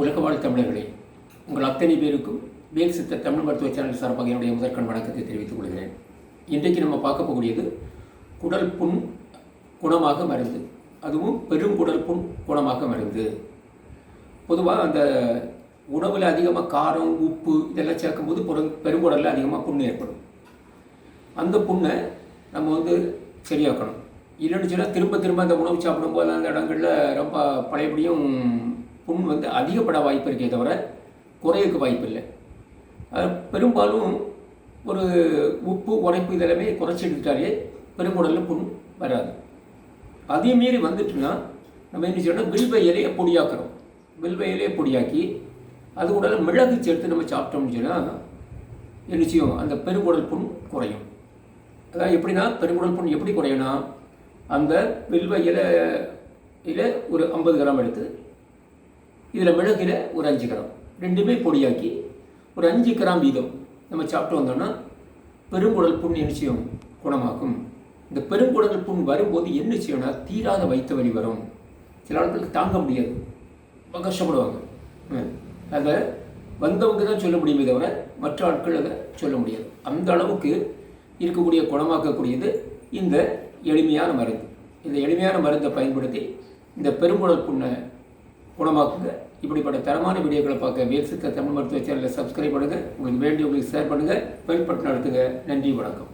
உலக வாழ் தமிழர்களே உங்கள் அத்தனை பேருக்கும் வேல் சித்த தமிழ் மருத்துவ சேனல் சார்பாக என்னுடைய முதற்கண் வணக்கத்தை தெரிவித்துக் கொள்கிறேன். இன்றைக்கு நம்ம பார்க்க போகக்கூடியது குடல் புண் குணமாக மருந்து. அதுவும் பெரும் குடல் புண் குணமாக மருந்து. பொதுவாக அந்த உணவில் அதிகமாக காரம் உப்பு இதெல்லாம் சேர்க்கும்போது பெரும் பெருங்குடலில் அதிகமாக புண் ஏற்படும். அந்த புண்ணை நம்ம வந்து சரியாக்கணும். இல்லைன்னு சொன்னால் திரும்ப திரும்ப அந்த உணவு சாப்பிடும்போது அந்த இடங்களில் ரொம்ப பழையபடியும் புண் வந்து அதிகப்பட வாய்ப்பு இருக்கே தவிர குறையக்கு வாய்ப்பு இல்லை அது பெரும்பாலும் ஒரு உப்பு உரைப்பு இதெல்லாமே குறைச்சி பெருங்குடலில் புண் வராது. அதே மீறி வந்துட்டுன்னா நம்ம என்ன செய்யணும் வில்வ இலையை பொடியாக்குறோம். வில்வ இலையை பொடியாக்கி அது கூட மிளகு சேர்த்து நம்ம சாப்பிட்டோம்னு சொன்னால் என்ன செய்யும்? அந்த பெருங்குடல் புண் குறையும். அதாவது எப்படின்னா பெருங்குடல் புண் எப்படி குறையும்னா அந்த வில்வ இலை ஒரு ஐம்பது கிராம் எடுத்து இதில் மிளகுல ஒரு அஞ்சு கிராம். ரெண்டுமே பொடியாக்கி ஒரு அஞ்சு கிராம் வீதம் நம்ம சாப்பிட்டு வந்தோம்னா பெருங்குடல் புண் நிச்சயம் குணமாகும் குணமாக்கும். இந்த பெருங்குடல் புண் வரும்போது என்ன செய்யணும்னா தீராத வைத்த வழி வரும். சில ஆட்களுக்கு தாங்க முடியாது. ரொம்ப கஷ்டப்படுவாங்க. அதை வந்தவங்க தான் சொல்ல முடியுமே தவிர மற்ற ஆட்கள் அதை சொல்ல முடியாது. அந்த அளவுக்கு இருக்கக்கூடிய குணமாக்கக்கூடியது இந்த எளிமையான மருந்து. இந்த எளிமையான மருந்தை பயன்படுத்தி இந்த பெருங்குடல் புண்ணை குணமாக்குங்க. இப்படிப்பட்ட தரமான வீடியோக்களை பார்க்க வேல் தமிழ் மருத்துவ சேனலை சப்ஸ்கிரைப் பண்ணுங்கள் உங்களுக்கு வேண்டிய உங்களுக்கு ஷேர் பண்ணுங்கள் பெல் பட்டன் அழுத்துங்க. நன்றி வணக்கம்.